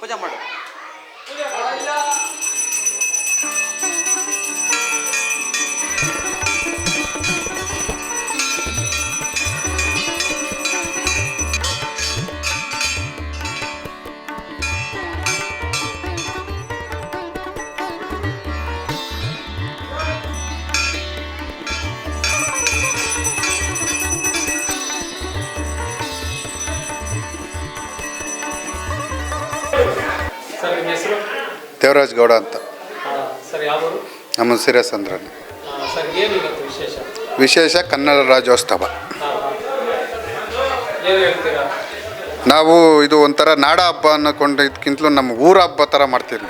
ಪೂಜೆ ಮಾಡು ದೇವರಾಜ್ ಗೌಡ ಅಂತ. ನಮ್ಮ ಸಿರಿಯಸ್ ಅಂದ್ರೆ ಸರ್ ಏನು ಇವತ್ತು ವಿಶೇಷ? ಕನ್ನಡ ರಾಜ್ಯೋತ್ಸವ. ನಾವು ಇದು ಒಂಥರ ನಾಡ ಹಬ್ಬ ಅನ್ನಕೊಂಡಿದ್ದಕ್ಕಿಂತಲೂ ನಮ್ಮ ಊರ ಹಬ್ಬ ಥರ ಮಾಡ್ತೀವಿ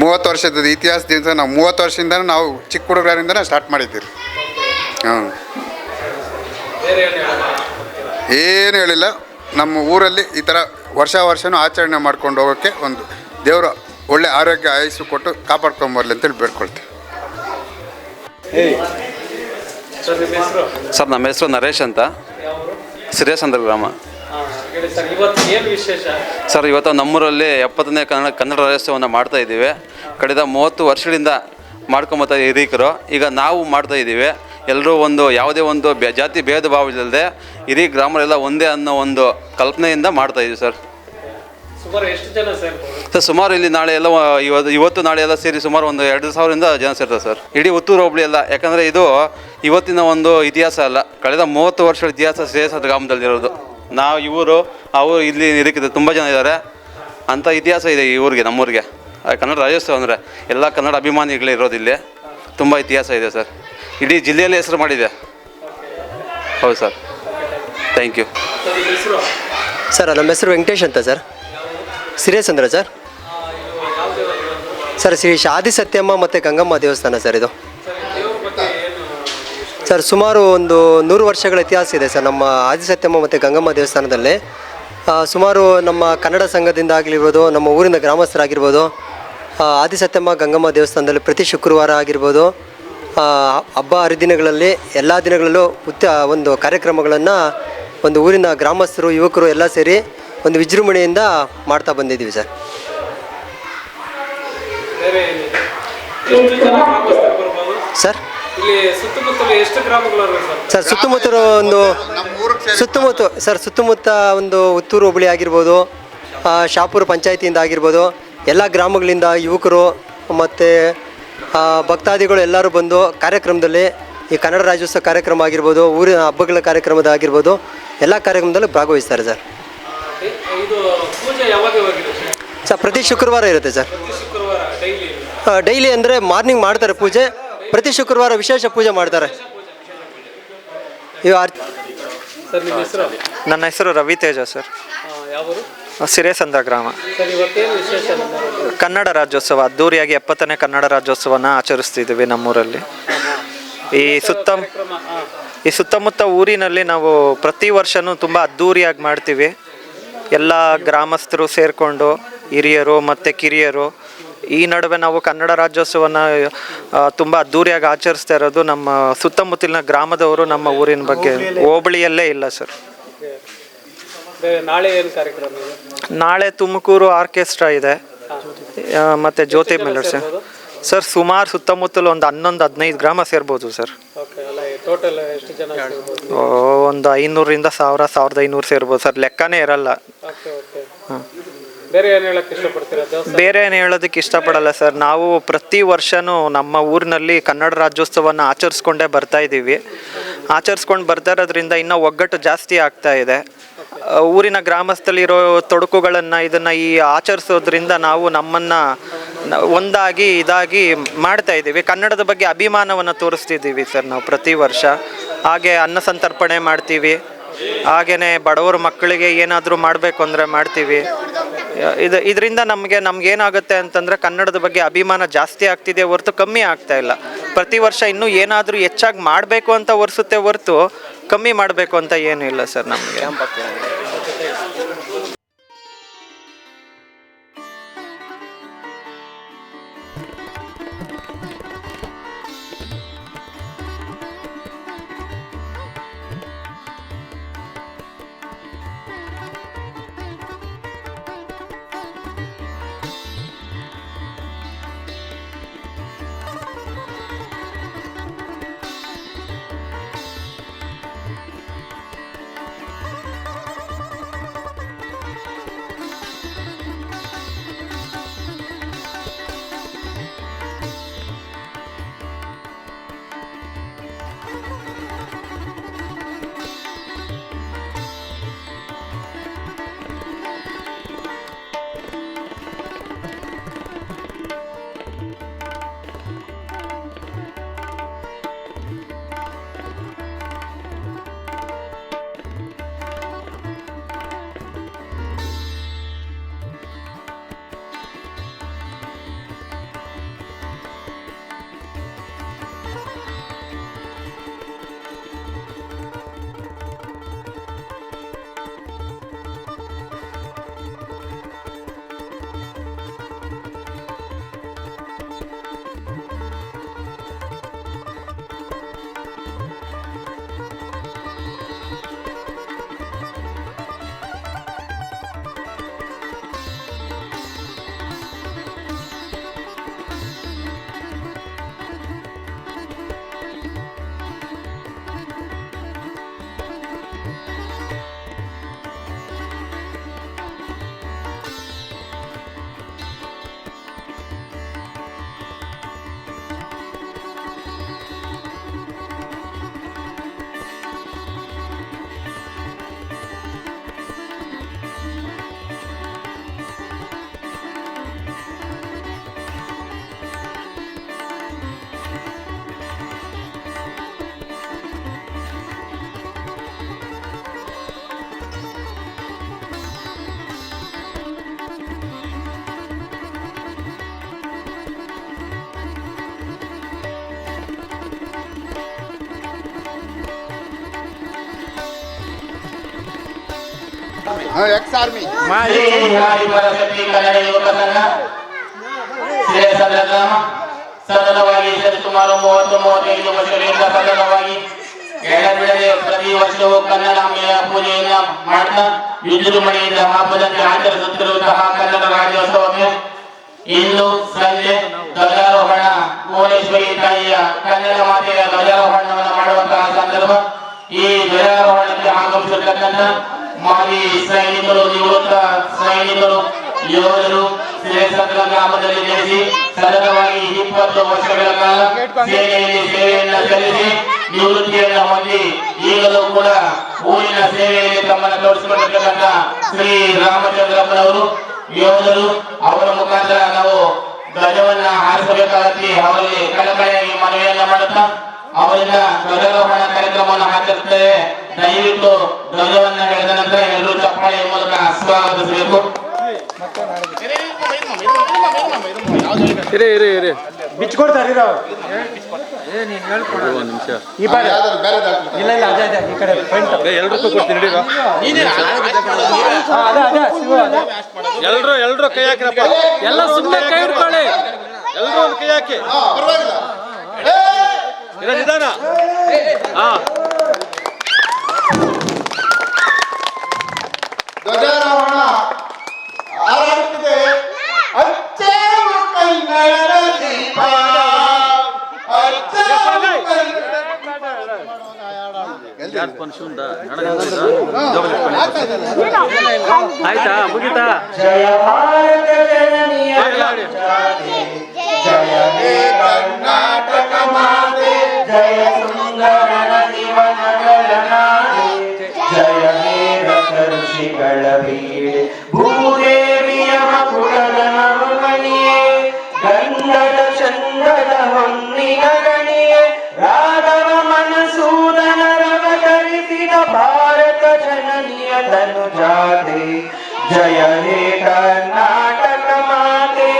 ಮೂವತ್ತು ವರ್ಷದ ಇತಿಹಾಸದಿಂದ ನಾವು ಮೂವತ್ತು ವರ್ಷದಿಂದ ನಾವು ಚಿಕ್ಕ ಹುಡುಗರಿಂದನೇ ಸ್ಟಾರ್ಟ್ ಮಾಡಿದ್ದೀವಿ ಹಾಂ ಏನು ಏನು ಹೇಳಿಲ್ಲ. ನಮ್ಮ ಊರಲ್ಲಿ ಈ ಥರ ವರ್ಷ ವರ್ಷನೂ ಆಚರಣೆ ಮಾಡ್ಕೊಂಡು ಹೋಗೋಕ್ಕೆ ಒಂದು ದೇವರು ಒಳ್ಳೆ ಆರೋಗ್ಯ ಆಯಸ್ಸು ಕೊಟ್ಟು ಕಾಪಾಡ್ಕೊಂಬರ್ಲಿ ಅಂತೇಳಿ ಬೇಡ್ಕೊಳ್ತೀವಿ. ಸರ್ ನಿಮ್ಮ ಹೆಸರು? ಸರ್ ನಮ್ಮ ಹೆಸರು ನರೇಶ್ ಅಂತ. ಸಿರಿಯಸಂದ್ರ ಗ್ರಾಮ ಸರ್ ಇವತ್ತು ಏನು ವಿಶೇಷ? ಸರ್ ಇವತ್ತು ನಮ್ಮೂರಲ್ಲಿ ಎಪ್ಪತ್ತನೇ ಕನ್ನಡ ಕನ್ನಡ ರಾಜ್ಯೋತ್ಸವವನ್ನು ಮಾಡ್ತಾ ಇದ್ದೀವಿ. ಕಳೆದ ಮೂವತ್ತು ವರ್ಷಗಳಿಂದ ಮಾಡ್ಕೊಂಬತ್ತಾ ಹಿರೀಕರು. ಈಗ ನಾವು ಮಾಡ್ತಾ ಇದ್ದೀವಿ. ಎಲ್ಲರೂ ಒಂದು ಯಾವುದೇ ಒಂದು ಬೆ ಜಾತಿ ಭೇದ ಭಾವ ಇಲ್ಲದೆ ಇಡೀ ಗ್ರಾಮರೆಲ್ಲ ಒಂದೇ ಅನ್ನೋ ಒಂದು ಕಲ್ಪನೆಯಿಂದ ಮಾಡ್ತಾ ಇದ್ದೀವಿ ಸರ್. ಸರ್ ಸುಮಾರು ಇಲ್ಲಿ ನಾಳೆ ಎಲ್ಲ ಇವತ್ತು ಇವತ್ತು ನಾಳೆ ಎಲ್ಲ ಸೇರಿ ಸುಮಾರು ಒಂದು ಎರಡು ಸಾವಿರದಿಂದ ಜನ ಸೇರ್ತಾರೆ ಸರ್. ಇಡೀ ಉತ್ತೂರು ಹೋಬಳಿ ಎಲ್ಲ ಯಾಕಂದರೆ ಇದು ಇವತ್ತಿನ ಒಂದು ಇತಿಹಾಸ ಅಲ್ಲ. ಕಳೆದ ಮೂವತ್ತು ವರ್ಷಗಳ ಇತಿಹಾಸ ಶ್ರೇಯಸ ಗ್ರಾಮದಲ್ಲಿರೋದು ನಾವು ಇವರು ಅವರು ಇಲ್ಲಿ ಇದಕ್ಕಿದೆ ತುಂಬ ಜನ ಇದ್ದಾರೆ. ಅಂಥ ಇತಿಹಾಸ ಇದೆ ಈ ಊರಿಗೆ ನಮ್ಮೂರಿಗೆ. ಕನ್ನಡ ರಾಜ್ಯೋತ್ಸವ ಅಂದರೆ ಎಲ್ಲ ಕನ್ನಡ ಅಭಿಮಾನಿಗಳೇ ಇರೋದು ಇಲ್ಲಿ. ತುಂಬ ಇತಿಹಾಸ ಇದೆ ಸರ್. ಇಡೀ ಜಿಲ್ಲೆಯಲ್ಲಿ ಹೆಸರು ಮಾಡಿದೆ. ಹೌದು ಸರ್. ಥ್ಯಾಂಕ್ ಯು ಸರ್ ನಮ್ಮ ಹೆಸರು ವೆಂಕಟೇಶ್ ಅಂತ ಸರ್. ಸಿರಿಯಸ್ ಅಂದ್ರೆ ಸರ್? ಸರ್, ಶ್ರೀ ಶಾದಿ ಸತ್ಯಮ್ಮ ಮತ್ತು ಗಂಗಮ್ಮ ದೇವಸ್ಥಾನ ಸರ್ ಇದು. ಸರ್, ಸುಮಾರು ಒಂದು ನೂರು ವರ್ಷಗಳ ಇತಿಹಾಸ ಇದೆ ಸರ್ ನಮ್ಮ ಆದಿಸತ್ಯಮ್ಮ ಮತ್ತು ಗಂಗಮ್ಮ ದೇವಸ್ಥಾನದಲ್ಲಿ. ಸುಮಾರು ನಮ್ಮ ಕನ್ನಡ ಸಂಘದಿಂದ ಆಗಿರ್ಬೋದು, ನಮ್ಮ ಊರಿನ ಗ್ರಾಮಸ್ಥರಾಗಿರ್ಬೋದು ಆದಿಸತ್ಯಮ್ಮ ಗಂಗಮ್ಮ ದೇವಸ್ಥಾನದಲ್ಲಿ ಪ್ರತಿ ಶುಕ್ರವಾರ ಆಗಿರ್ಬೋದು ಹಬ್ಬ ಹರಿದಿನಗಳಲ್ಲಿ ಎಲ್ಲ ದಿನಗಳಲ್ಲೂ ಉತ್ತ ಒಂದು ಕಾರ್ಯಕ್ರಮಗಳನ್ನು ಒಂದು ಊರಿನ ಗ್ರಾಮಸ್ಥರು, ಯುವಕರು ಎಲ್ಲ ಸೇರಿ ಒಂದು ವಿಜೃಂಭಣೆಯಿಂದ ಮಾಡ್ತಾ ಬಂದಿದ್ದೀವಿ ಸರ್. ಸರ್? ಇಲ್ಲಿ ಸುತ್ತಮುತ್ತಲು ಎಷ್ಟು ಗ್ರಾಮಗಳು ಸರ್? ಸುತ್ತಮುತ್ತ ಒಂದು ಸುತ್ತಮುತ್ತ ಸರ್ ಸುತ್ತಮುತ್ತ ಒಂದು ಉತ್ತೂರು ಹೋಬಳಿ ಆಗಿರ್ಬೋದು ಆ, ಶಾಪುರ ಪಂಚಾಯತಿಯಿಂದ ಆಗಿರ್ಬೋದು ಎಲ್ಲ ಗ್ರಾಮಗಳಿಂದ ಯುವಕರು ಮತ್ತು ಭಕ್ತಾದಿಗಳು ಎಲ್ಲರೂ ಬಂದು ಕಾರ್ಯಕ್ರಮದಲ್ಲಿ ಈ ಕನ್ನಡ ರಾಜ್ಯೋತ್ಸವ ಕಾರ್ಯಕ್ರಮ ಆಗಿರ್ಬೋದು ಊರಿನ ಹಬ್ಬಗಳ ಕಾರ್ಯಕ್ರಮದ ಆಗಿರ್ಬೋದು ಎಲ್ಲ ಕಾರ್ಯಕ್ರಮದಲ್ಲೂ ಭಾಗವಹಿಸ್ತಾರೆ ಸರ್. ಪೂಜೆ ಯಾವಾಗ ಯಾವಾಗಿರುತ್ತೆ ಸರ್? ಪ್ರತಿ ಶುಕ್ರವಾರ ಇರುತ್ತೆ ಸರ್. ಶುಕ್ರವಾರ ಡೈಲಿ ಡೈಲಿ ಅಂದರೆ ಮಾರ್ನಿಂಗ್ ಮಾಡ್ತಾರೆ ಪೂಜೆ ಪ್ರತಿ ಶುಕ್ರವಾರ ವಿಶೇಷ ಪೂಜೆ ಮಾಡ್ತಾರೆ. ಇವು ಸರ್ ನಿಮ್ಮ ಹೆಸರು? ನನ್ನ ಹೆಸರು ರವಿ ತೇಜ ಸರ್. ಸಿರೇಸಂದ್ರ ಗ್ರಾಮ. ಸರ್ ಇವತ್ತೇನು ವಿಶೇಷ ನಮ್ಮೂರಲ್ಲಿ ಕನ್ನಡ ರಾಜ್ಯೋತ್ಸವ ಅದ್ದೂರಿಯಾಗಿ ಎಪ್ಪತ್ತನೇ ಕನ್ನಡ ರಾಜ್ಯೋತ್ಸವನ ಆಚರಿಸ್ತಿದ್ದೀವಿ ನಮ್ಮೂರಲ್ಲಿ. ಈ ಸುತ್ತ ಈ ಸುತ್ತಮುತ್ತ ಊರಿನಲ್ಲಿ ನಾವು ಪ್ರತಿ ವರ್ಷನೂ ತುಂಬ ಅದ್ದೂರಿಯಾಗಿ ಮಾಡ್ತೀವಿ. ಎಲ್ಲ ಗ್ರಾಮಸ್ಥರು ಸೇರಿಕೊಂಡು ಹಿರಿಯರು ಮತ್ತು ಕಿರಿಯರು ಈ ನಡುವೆ ನಾವು ಕನ್ನಡ ರಾಜ್ಯೋತ್ಸವನ ತುಂಬ ಅದ್ದೂರಿಯಾಗಿ ಆಚರಿಸ್ತಾ ಇರೋದು ನಮ್ಮ ಸುತ್ತಮುತ್ತಲಿನ ಗ್ರಾಮದವರು ನಮ್ಮ ಊರಿನ ಬಗ್ಗೆ. ಹೋಬಳಿಯಲ್ಲೇ ಇಲ್ಲ ಸರ್. ನಾಳೆ ಏನು ಕಾರ್ಯಕ್ರಮ ನಾಳೆ ತುಮಕೂರು ಆರ್ಕೆಸ್ಟ್ರಾ ಇದೆ. ಮತ್ತು ಜ್ಯೋತಿ ಮೇಲೆ ಸರ್. ಸುಮಾರು ಸುತ್ತಮುತ್ತಲು ಒಂದು ಹನ್ನೊಂದು ಹದಿನೈದು ಗ್ರಾಮ ಸೇರ್ಬೋದು ಸರ್. ಟೋಟಲ್ ಎಷ್ಟು ಜನ ಸೇರ್ಬೋದು? ಓ, ಒಂದು ಐನೂರಿಂದ ಸಾವಿರ ಸಾವಿರದ ಐನೂರು ಸೇರ್ಬೋದು ಸರ್. ಲೆಕ್ಕನೇ ಇರಲ್ಲ. Okay okay. ಬೇರೆ ಏನು ಹೇಳಕ್ಕೆ ಇಷ್ಟಪಡ್ತೀರಾ? ದೇವಸ್ಥಾನ? ಬೇರೆ ಏನು ಹೇಳೋದಕ್ಕೆ ಇಷ್ಟಪಡಲ್ಲ ಸರ್. ನಾವು ಪ್ರತಿ ವರ್ಷನೂ ನಮ್ಮ ಊರಿನಲ್ಲಿ ಕನ್ನಡ ರಾಜ್ಯೋತ್ಸವನ ಆಚರಿಸ್ಕೊಂಡೇ ಬರ್ತಾ ಇದ್ದೀವಿ. ಆಚರಿಸ್ಕೊಂಡು ಬರ್ತಾ ಇರೋದ್ರಿಂದ ಇನ್ನೂ ಒಗ್ಗಟ್ಟು ಜಾಸ್ತಿ ಆಗ್ತಾ ಇದೆ. ಆ, ಊರಿನ ಗ್ರಾಮಸ್ಥಲಿರೋ ತೊಡಕುಗಳನ್ನು ಇದನ್ನು ಈ ಆಚರಿಸೋದ್ರಿಂದ ನಾವು ನಮ್ಮನ್ನು ಒಂದಾಗಿ ಇದಾಗಿ ಮಾಡ್ತಾ ಇದ್ದೀವಿ. ಕನ್ನಡದ ಬಗ್ಗೆ ಅಭಿಮಾನವನ್ನು ತೋರಿಸ್ತಿದ್ದೀವಿ ಸರ್ ನಾವು ಪ್ರತಿ ವರ್ಷ. ಹಾಗೆ ಅನ್ನ ಸಂತರ್ಪಣೆ ಮಾಡ್ತೀವಿ. ಹಾಗೆಯೇ ಬಡವರ ಮಕ್ಕಳಿಗೆ ಏನಾದರೂ ಮಾಡಬೇಕು ಅಂದರೆ ಮಾಡ್ತೀವಿ. ಇದು, ಇದರಿಂದ ನಮಗೆ ನಮ್ಗೆ ಏನಾಗುತ್ತೆ ಅಂತಂದರೆ ಕನ್ನಡದ ಬಗ್ಗೆ ಅಭಿಮಾನ ಜಾಸ್ತಿ ಆಗ್ತಿದೆ ಹೊರತು ಕಮ್ಮಿ ಆಗ್ತಾ ಇಲ್ಲ. ಪ್ರತಿ ವರ್ಷ ಇನ್ನೂ ಏನಾದರೂ ಹೆಚ್ಚಾಗಿ ಮಾಡಬೇಕು ಅಂತ ಒರೆಸುತ್ತೆ ಹೊರತು ಕಮ್ಮಿ ಮಾಡಬೇಕು ಅಂತ ಏನೂ ಇಲ್ಲ ಸರ್ ನಮಗೆ. ಗ್ರಾಮ. ಆರ್ಮಿ ಸರಿ ಸುಮಾರು ಮೂವತ್ತು, ಮೂವತ್ತೈದು ವರ್ಷಗಳಿಂದ ಸದನವಾಗಿ ಎಡಬಿಡದೆ ಪ್ರತಿ ವರ್ಷವೂ ಕನ್ನಡಾಂಬೆಯ ಪೂಜೆಯನ್ನ ಮಾಡ್ತಾ ವಿಜೃಂಭಣೆಯಿಂದ ಹಬ್ಬದಂತೆ ಆಚರಿಸುತ್ತಿರುವಂತಹ ಕನ್ನಡ ರಾಜ್ಯೋತ್ಸವಕ್ಕೆ ಇಂದು ಸಂಜೆ ಧ್ವಜಾರೋಹಣ. ಭುವನೇಶ್ವರಿ ತಾಯಿಯ ಕನ್ನಡ ಮಾತೆಯ ಧ್ವಜಾರೋಹಣವನ್ನು ಮಾಡುವಂತಹ ಸಂದರ್ಭ ಈ ಧ್ವಜಾರೋಹಣಕ್ಕೆ ಆಗಮಿಸಿರ್ತಕ್ಕಂಥ ಮಾಜಿ ಸೈನಿಕರು ನಿವೃತ್ತ ಸೈನಿಕರು ಯೋಧರು ಶ್ರೇಷ್ಠರ ಗ್ರಾಮದಲ್ಲಿ ನೆಲೆಸಿ ಸತತವಾಗಿ ಇಪ್ಪತ್ತು ವರ್ಷಗಳ ಕಾಲ ಸೇನೆಯಲ್ಲಿ ಸೇವೆಯನ್ನ ಸಲ್ಲಿಸಿ ನಿವೃತ್ತಿಯನ್ನು ಹೊಂದಿ ಈಗಲೂ ಕೂಡ ಊರಿನ ಸೇವೆಯಲ್ಲಿ ತಮ್ಮನ್ನು ತೋರಿಸಿಕೊಂಡಿರ್ತಕ್ಕಂಥ ಶ್ರೀ ರಾಮಚಂದ್ರಪ್ಪನವರು ಯೋಧರು ಅವರ ಮುಖಾಂತರ ನಾವು ಧ್ವಜವನ್ನ ಹಾರಿಸಬೇಕಾಗಿ ಅವರಲ್ಲಿ ಕಳಕಳಿಯಾಗಿ ಮನವಿಯನ್ನ ಮಾಡುತ್ತಾ ಅವರಿಂದ ಧ್ವಜಾರೋಹಣ ಕಾರ್ಯಕ್ರಮವನ್ನು ಆಚರಿಸುತ್ತೇವೆ ದಯವಿಟ್ಟು ಧ್ವಜವನ್ನ ಕಳೆದ ನಂತರ ಎಲ್ಲರೂ ಚಪ್ಪಾಳೆಯ ಮೂಲಕ ಸ್ವಾಗತಿಸಬೇಕು ಇರಿ ಇರಿ ಇರಿ. ಎಲ್ರು ಎಲ್ರು ಕೈ ಹಾಕಿರಪ್ಪ. ಎಲ್ಲ ಸುಮ್ಮನೆ ಕೈ ಹಿಡ್ಕೊಳ್ಳಿ. ಎಲ್ರು ಒಂದು ಕೈ ಹಾಕಿ. ಇಲ್ಲ ನಿಧಾನ. ಹಾ. ಧ್ವಜಾರೋಹಣ ಆರಂಭಿಸಿದೆ ಅಚ್ಚೇವ ಕನ್ನಡ ದೀಪ ಅಚ್ಚೇವ ಆಯ್ತಾ ಮುಗಿತಾ ಜಯ ಭಾರತ ಜನನಿಯ ಜಯ ಹೇ ಕರ್ನಾಟಕ ಮಾತೆ ಜಯ ಋಷಿಗಳ ಬೀಡೆ ಭೂದೇವಿಯ ಮಕುಳದ ನವಮಣಿಯೇ ಗಂಧದ ಚಂದದ ಹೊನ್ನಿನ ಗಣಿಯೇ ರಾಘವ ಮನಸೂದನ ರವತರಿಸಿದ ಭಾರತ ಜನನಿಯ ತನು ಜಾತೆ ಜಯ ಹೇ ಕರ್ನಾಟಕ ಮಾತೆ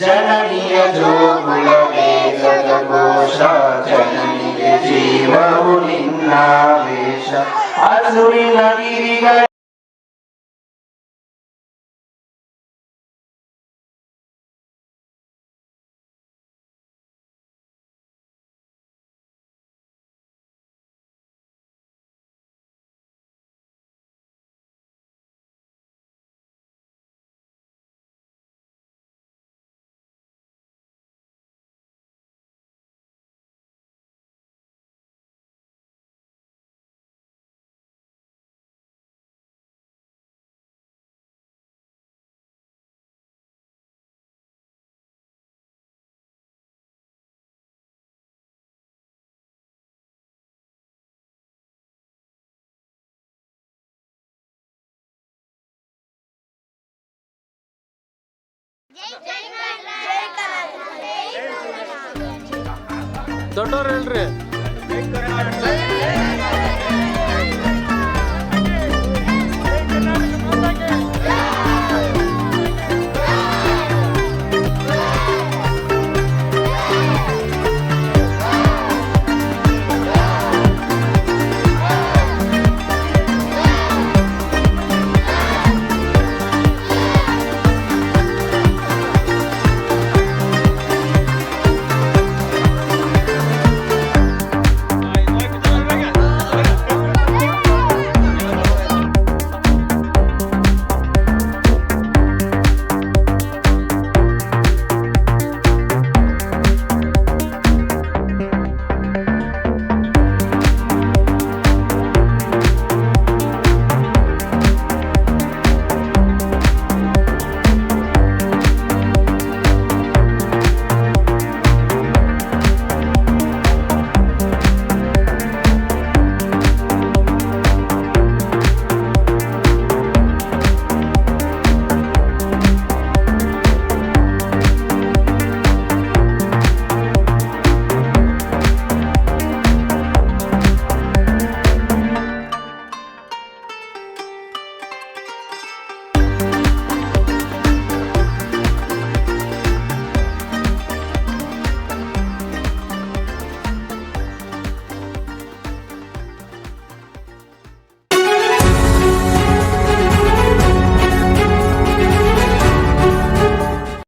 ಜನನಿಯ ಜೋಗುಳ ವೇಗದ ಘೋಷ ಜನನಿಗೆ ಜೀವವು ನಿನ್ನಾವೇಶ ಹಸುರಿನ ಗಿರಿಗಳ ದೊಡ್ಡವ್ರು ಹೇಳ್ರಿ.